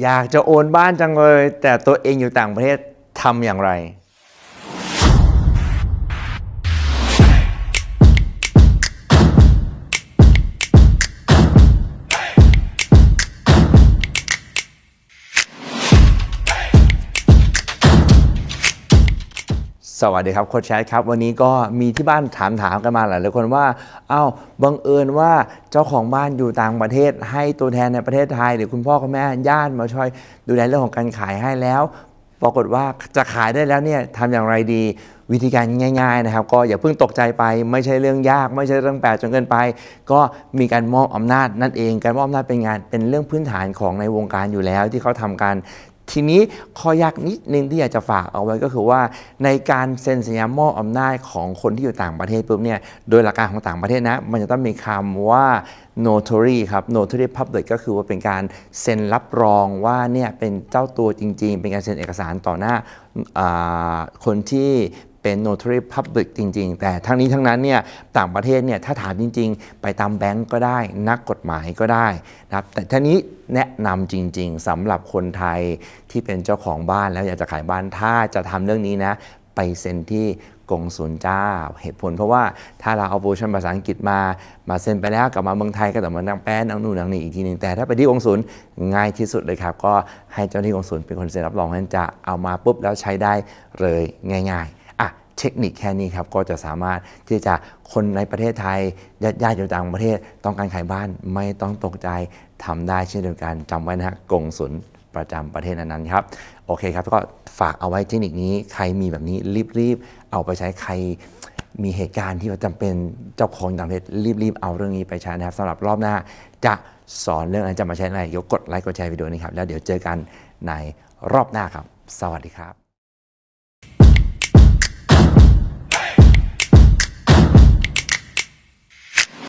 อยากจะโอนบ้านจังเลย แต่ตัวเองอยู่ต่างประเทศทำอย่างไร สวัสดีครับโค้ชแชทครับ วันนี้ก็มีที่บ้านถามถามกันมาหลายหลายคนว่าอ้าวบังเอิญว่าเจ้าของบ้านอยู่ต่างประเทศ ให้ตัวแทนในประเทศไทย หรือคุณพ่อคุณแม่ญาติมาช่วยดูแลเรื่องของการขายให้แล้ว ปรากฏว่าจะขายได้แล้วเนี่ยทำอย่างไรดีวิธีการง่าย ๆนะครับ ก็อย่าเพิ่งตกใจไป ไม่ใช่เรื่องยาก ไม่ใช่เรื่องแปลกจนเกินไป ก็มีการมอบอำนาจนั่นเอง การมอบอำนาจเป็นงานเป็นเรื่องพื้นฐานของในวงการอยู่แล้ว ที่เขาทำกัน ทีนี้ข้อยากนิดนึงที่อยากจะฝากเอาไว้ก็คือว่า ในการเซ็นสัญญามอบอำนาจของคนที่อยู่ต่างประเทศปุ๊บเนี่ยโดยหลักการของต่างประเทศนะ มันจะต้องมีคำว่า notary ครับ notary public ก็คือว่าเป็นการเซ็นรับรองว่าเนี่ยเป็นเจ้าตัวจริง ๆ เป็นการเซ็นเอกสารต่อหน้าคนที่ เป็น notary public จริง ๆ แต่ทั้งนี้ทั้งนั้นเนี่ยต่างประเทศเนี่ยถ้าถามจริง ๆ ไปตามแบงก์ก็ได้ นักกฎหมายก็ได้นะครับแต่ท่านี้แนะนำจริง ๆสำหรับคนไทยที่เป็นเจ้าของบ้านแล้วอยากจะขายบ้านถ้าจะทำเรื่องนี้นะไปเซ็นที่กงสุลเจ้า เหตุผลเพราะว่าถ้าเราเอาโปรชันภาษาอังกฤษมา มาเซ็นไปแล้วกลับมาเมืองไทยก็ต้องมานั่งแป้นนั่งนู่นนั่งนี่อีกทีหนึงแต่ถ้าไปที่กงสุลง่ายที่สุดเลยครับ ก็ให้เจ้าหน้าที่กงสุลเป็นคนเซ็นรับรองนั้นจะเอามาปุ๊บแล้วใช้ได้เลยง่าย ๆ เทคนิคแค่นี้ครับก็จะสามารถที่จะคนในประเทศไทยญาติญาติอยู่ต่างประเทศ ต้องการขายบ้านไม่ต้องตกใจทำได้เช่นเดียวกันจำไว้นะฮะกงสุลประจำประเทศนั้นๆครับโอเคครับก็ฝากเอาไว้เทคนิคนี้ใครมีแบบนี้รีบๆเอาไปใช้ใครมีเหตุการณ์ที่ว่าจำเป็นเจ้าของต่างประเทศรีบๆเอาเรื่องนี้ไปใช้นะครับสำหรับรอบหน้า จะสอนเรื่องอะไรจะมาใช้อะไรยกกดไลค์กดแชร์วิดีโอนี้ครับแล้วเดี๋ยวเจอกันในรอบหน้าครับ สวัสดีครับ